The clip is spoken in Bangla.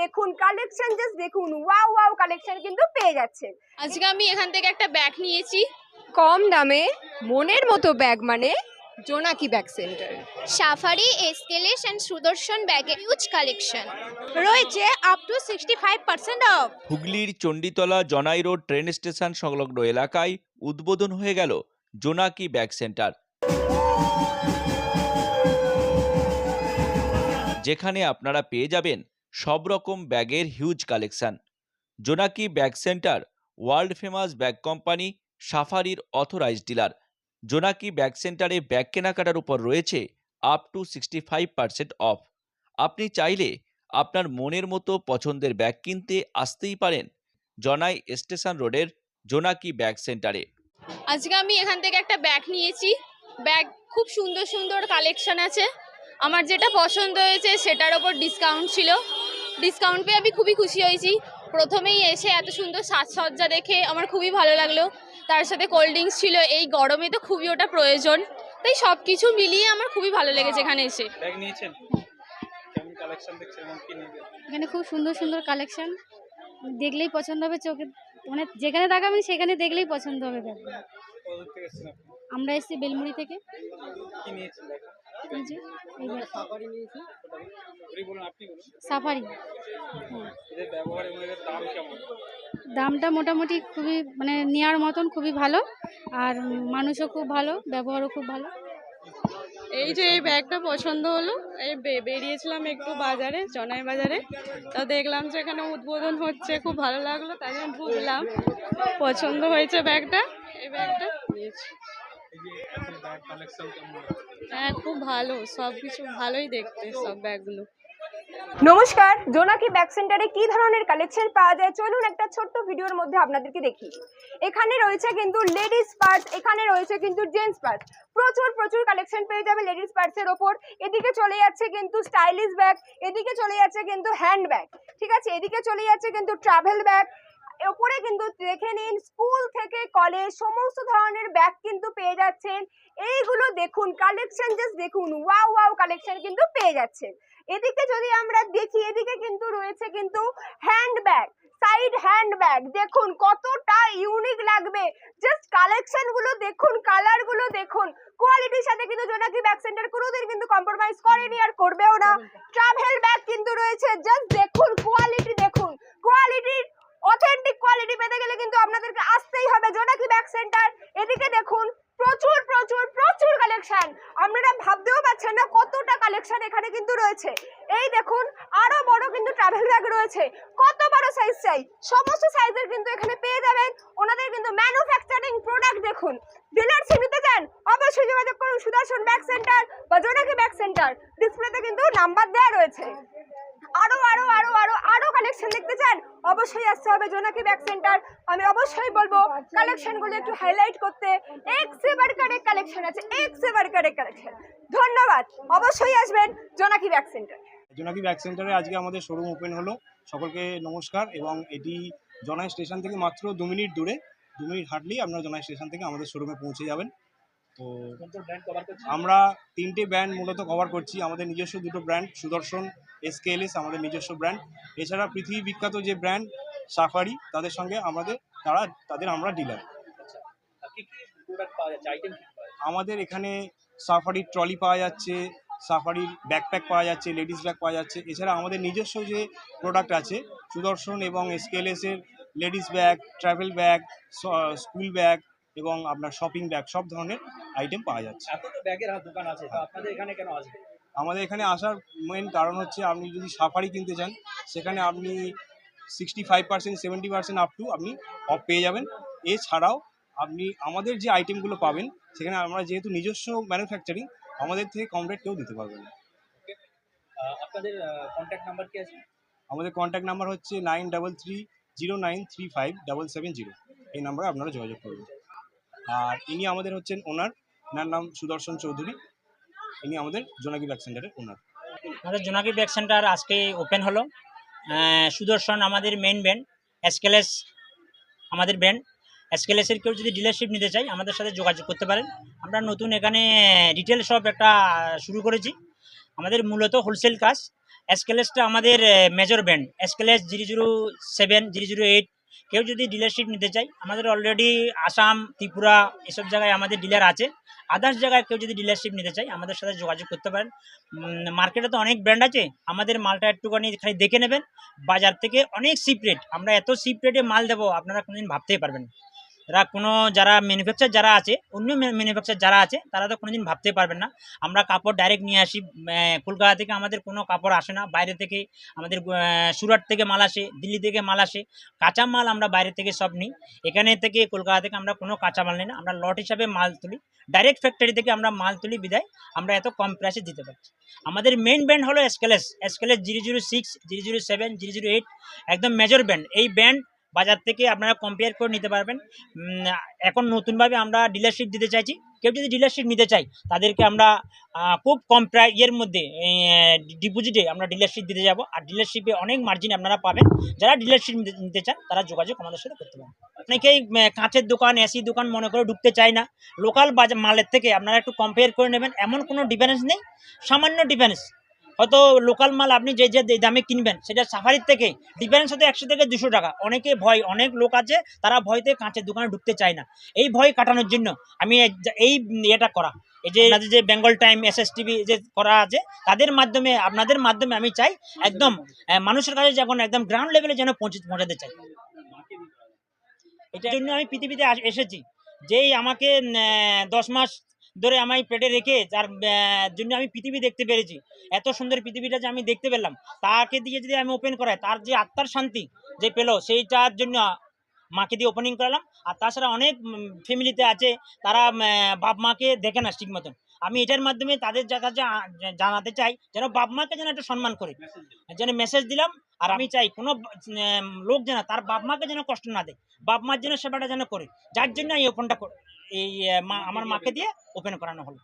দেখুন কালেকশন জাস্ট দেখুন। ওয়াও ওয়াও কালেকশন কিন্তু পেয়ে যাচ্ছেন। আজকে আমি এখান থেকে একটা ব্যাগ নিয়েছি। কম দামে মনের মতো ব্যাগ মানে Jonaki bag centre Safari SKLS and Sudarshan ব্যাগের হিউজ কালেকশন রয়েছে up to sixty five percent off হুগলির চণ্ডীতলা জনাই রোড ট্রেন স্টেশন সংলগ্ন এলাকায় উদ্বোধন হয়ে গেল জোনাকি ব্যাগ সেন্টার যেখানে আপনারা পেয়ে যাবেন সব রকম ব্যাগের huge collection Jonaki bag centre world famous bag company সাফারির authorised dealer Jonaki bag সেন্টারে ব্যাগ কেনাকাটার উপর রয়েছে up to sixty five percent off আপনি চাইলে আপনার মনের মতো পছন্দের ব্যাগ কিনতে আসতেই পারেন জনাই স্টেশন রোডের জোনাকি ব্যাগ সেন্টারে আজকে আমি এখান থেকে একটা ব্যাগ নিয়েছি। ব্যাগ খুব সুন্দর সুন্দর কালেকশন আছে। আমার যেটা পছন্দ হয়েছে সেটার ওপর ডিসকাউন্ট ছিল। ডিসকাউন্ট পেয়ে আমি খুবই খুশি হয়েছি। প্রথমেই এসে এত সুন্দর সাজসজ্জা দেখে আমার খুবই ভালো লাগল। তার সাথে কোল্ড ড্রিঙ্কস ছিল এই গরমে তো খুবই ওটা প্রয়োজন। তাই সব কিছু মিলিয়ে আমার খুবই ভালো লেগেছে এখানে এসে। এখানে খুব সুন্দর সুন্দর কালেকশন দেখলেই পছন্দ হবে চোখে মানে যেখানে তাকাবেন সেখানে দেখলেই পছন্দ হবে আমরা এসেছি বেলমুড়ি থেকে। এই যে এই ব্যাগ ঘুরে বলুন আপনি বলুন। সাফারি। দামটা মোটামুটি খুবই মানে নেওয়ার মতন খুবই ভালো আর মানুষও খুব ভালো ব্যবহারও খুব ভালো। এই যে এই ব্যাগটা পছন্দ হলো এই বে- বেরিয়েছিলাম একটু বাজারে জনাই বাজারে। তা দেখলাম যে এখানে উদ্বোধন হচ্ছে খুব ভালো লাগল তাই জন্য ঢুকলাম পছন্দ হয়েছে ব্যাগটা? এই ব্যাগটা? নিয়েছি। এই যে এখন ব্যাগ কালেকশন কেমন হ্যাঁ খুব ভালো। সব কিছু ভালোই দেখতে সব ব্যাগগুলো নমস্কার জোনাকি ব্যাগ সেন্টারে কি ধরনের কালেকশন পাওয়া যায়? চলুন একটা ছোট্ট ভিডিওর মধ্যে আপনাদেরকে দেখি। এখানে রয়েছে কিন্তু লেডিস পার্টস এখানে রয়েছে কিন্তু জেন্টস পার্টস প্রচুর প্রচুর কালেকশন পেয়ে যাবে লেডিস পার্টসের ওপর। এদিকে চলে যাচ্ছে কিন্তু স্টাইলিশ ব্যাগ এদিকে চলে যাচ্ছে কিন্তু হ্যান্ড ব্যাগ ঠিক আছে? এদিকে চলে যাচ্ছে কিন্তু ট্রাভেল ব্যাগ ওপরে কিন্তু দেখে নিন স্কুল থেকে কলেজ সমস্ত ধরনের ব্যাগ কিন্তু পেয়ে যাচ্ছেন। এইগুলো দেখুন কালেকশন জাস্ট দেখুন ওয়াও ওয়াও কালেকশন কিন্তু পেয়ে যাচ্ছেন। এদিকে যদি আমরা দেখি এদিকে কিন্তু রয়েছে কিন্তু hand bag side hand bag দেখুন কতটা ইউনিক লাগবে। জাস্ট কালেকশনগুলো দেখুন কালারগুলো দেখুন। কোয়ালিটির সাথে কিন্তু জোনাকি ব্যাগ সেন্টার কোনোদিন কিন্তু কম্প্রোমাইজ করেনি আর করবেও না। ট্রাভেল ব্যাগ কিন্তু রয়েছে জাস্ট দেখুন কোয়ালিটি দেখুন। কোয়ালিটির অথেন্টিক কোয়ালিটি পেতে গেলে কিন্তু আপনাদেরকে আসতেই হবে জোনাকি ব্যাগ সেন্টার এদিকে দেখুন, প্রচুর প্রচুর প্রচুর কালেকশন আপনারা ভাবতেও পারছেন না কতটা কালেকশন এখানে কিন্তু রয়েছে। এই দেখুন, আরও বড় কিন্তু ট্রাভেল ব্যাগ রয়েছে। কত বড় সাইজ চাই? সমস্ত সাইজের কিন্তু এখানে পেয়ে যাবেন। ওনাদের কিন্তু ম্যানুফ্যাকচারিং প্রোডাক্ট দেখুন। ডিলারশিপ নিতে চান, অবশ্যই যোগাযোগ করুন সুদর্শন ব্যাগ সেন্টার বা জোনাকি ব্যাগ সেন্টার ডিসপ্লেতে কিন্তু নাম্বার দেওয়া রয়েছে আরও আরও আরও আরও আরও কালেকশন দেখতে চান, অবশ্যই আসতে হবে জোনাকি ব্যাগ সেন্টার আমি অবশ্যই বলব কালেকশনগুলো একটু হাইলাইট করতে। এক সে বারকার কালেকশন আছে এক সে বারকার কালেকশন ধন্যবাদ, অবশ্যই আসবেন জোনাকি ব্যাগ সেন্টার জোনাকি ব্যাগ সেন্টারে আজকে আমাদের শোরুম ওপেন হলো। সকলকে নমস্কার, এবং এটি জনাই স্টেশন থেকে মাত্র দু মিনিট দূরে। দু মিনিট হাঁটলেই আপনারা জনাই স্টেশন থেকে আমাদের শোরুমে পৌঁছে যাবেন। তো আমরা তিনটে ব্র্যান্ড মূলত কভার করছি। আমাদের নিজস্ব দুটো ব্র্যান্ড সুদর্শন এসকেএলএস আমাদের নিজস্ব ব্র্যান্ড এছাড়া পৃথিবী বিখ্যাত যে ব্র্যান্ড সাফারি তাদের সঙ্গে আমাদের তারা তাদের আমরা ডিলার যাচ্ছে? আমাদের এখানে সাফারির ট্রলি পাওয়া যাচ্ছে সাফারির ব্যাকপ্যাক পাওয়া যাচ্ছে লেডিস ব্যাগ পাওয়া যাচ্ছে। এছাড়া আমাদের নিজস্ব যে প্রোডাক্ট আছে সুদর্শন এবং এসকেএলএসের ladies bag travel bag school bag এবং আপনার শপিং ব্যাগ সব ধরনের আইটেম পাওয়া যাচ্ছে। এত তো ব্যাগের দোকান আছে তো আপনাদের এখানে কেন আসবে আমাদের এখানে আসার মেন কারণ হচ্ছে আপনি যদি সাফারি কিনতে চান সেখানে আপনি sixty five percent seventy percent up to আপনি অফ পেয়ে যাবেন। এছাড়াও আপনি আমাদের যে আইটেমগুলো পাবেন সেখানে আমরা যেহেতু নিজস্ব ম্যানুফ্যাকচারিং আমাদের থেকে কম রেট কেউ দিতে পারবে না। আপনাদের কন্ট্যাক্ট নাম্বার কি আছে? আমাদের কন্ট্যাক্ট নাম্বার হচ্ছে nine double three zero nine three five double seven zero এই নাম্বারে আপনারা যোগাযোগ করবেন। আর ইনি আমাদের হচ্ছেন ওনার এনার নাম সুদর্শন চৌধুরী। ইনি আমাদের জোনাকি ব্যাগ সেন্টারের ওনার। আমাদের জোনাকি ব্যাগ সেন্টার আজকে ওপেন হলো। সুদর্শন আমাদের মেন ব্যান্ড এসকেলেস আমাদের ব্যান্ড এসকেলেসের কেউ যদি ডিলারশিপ নিতে চাই আমাদের সাথে যোগাযোগ করতে পারেন। আমরা নতুন এখানে রিটেল শপ একটা শুরু করেছি। আমাদের মূলত হোলসেল কাজ। এসকেলেসটা আমাদের major brand SKLS zero zero seven, zero zero eight কেউ যদি ডিলারশিপ নিতে চায়, আমাদের অলরেডি আসাম, ত্রিপুরা এসব জায়গায় আমাদের ডিলার আছে। আদার্স জায়গায় কেউ যদি ডিলারশিপ নিতে চায়, আমাদের সাথে যোগাযোগ করতে পারেন। মার্কেটে তো অনেক ব্র্যান্ড আছে, আমাদের মালটা একটুখানি খালি দেখে নেবেন। বাজার থেকে অনেক সিপ রেট আমরা এত সিপ রেটে মাল দেবো, আপনারা কোনোদিন ভাবতেই পারবেন। এরা কোনো যারা ম্যানুফ্যাকচার যারা আছে, অন্য ম্যানুফ্যাকচার যারা আছে, তারা তো কোনোদিন ভাবতে পারবেন না। আমরা কাপড় ডাইরেক্ট নিয়ে আসি কলকাতা থেকে আমাদের কোনো কাপড় আসে না, বাইরে থেকে আমাদের সুরাট থেকে মাল আসে, দিল্লি থেকে মাল আসে, কাঁচা মাল আমরা বাইরে থেকে সব নিই। এখানে থেকে কলকাতা থেকে আমরা কোনো কাঁচা মাল নিই না, আমরা লট হিসাবে মাল তুলি। ডাইরেক্ট ফ্যাক্টরি থেকে আমরা মাল তুলি বিদায় আমরা এত কম প্রাইসে দিতে পারছি। আমাদের মেন ব্যান্ড হলো SKLS SKLS zero zero six zero zero seven zero zero eight একদম মেজর ব্যান্ড এই ব্যান্ড বাজার থেকে আপনারা কম্পেয়ার করে নিতে পারবেন। এখন নতুনভাবে আমরা ডিলারশিপ দিতে চাইছি। কেউ যদি ডিলারশিপ নিতে চাই তাদেরকে আমরা খুব কম প্রায় ইয়ের মধ্যে ডিপোজিটে আমরা ডিলারশিপ দিতে যাব। আর ডিলারশিপে অনেক মার্জিন আপনারা পাবেন। যারা ডিলারশিপ নিতে চান, তারা যোগাযোগ আমাদের সাথে করতে পারেন। অনেকেই কাঁচের দোকান এসি দোকান মনে করে ঢুকতে চায় না। লোকাল বাজার মালের থেকে আপনারা একটু কম্পেয়ার করে নেবেন। এমন কোনো ডিফারেন্স নেই। সামান্য ডিফারেন্স হয়তো লোকাল মাল আপনি যে যে দামে কিনবেন, সেটা সাফারির থেকে ডিফারেন্স হতে একশো থেকে দুশো টাকা। অনেকে ভয়, অনেক লোক আছে, তারা ভয়তে কাঁচের দোকানে ঢুকতে চায় না। এই ভয় কাটানোর জন্য আমি এই ইয়েটা করা। এই যে যে Bengal time S S TV যে করা আছে, তাদের মাধ্যমে, আপনাদের মাধ্যমে আমি চাই, একদম মানুষের কাছে যখন একদম গ্রাউন্ড লেভেলে যেন পৌঁছে, পৌঁছাতে চাই। এটার জন্য আমি পৃথিবীতে এসেছি। যেই আমাকে দশ মাস ধরে আমায় পেটে রেখে যার জন্য আমি পৃথিবী দেখতে পেরেছি। এত সুন্দর পৃথিবীটা যে আমি দেখতে পেলাম। তাকে দিয়ে যদি আমি ওপেন করাই, তার যে আত্মার শান্তি যে পেল, সেইটার জন্য মাকে দিয়ে ওপেনিং করালাম। আর তাছাড়া অনেক ফ্যামিলিতে আছে, তারা বাপ মাকে দেখে না ঠিক মতন। আমি এটার মাধ্যমে তাদের আ- জানাতে চাই, যেন বাপ মাকে যেন একটু সম্মান করে। যেন মেসেজ দিলাম, আর আমি চাই কোনো লোক যেন, তার বাপ মাকে যেন কষ্ট না দেয়। বাপ মার যেন সেবাটা যেন করে। যার জন্য এই ওপেনটা এই আমার মাকে দিয়ে ওপেন করানো হলো।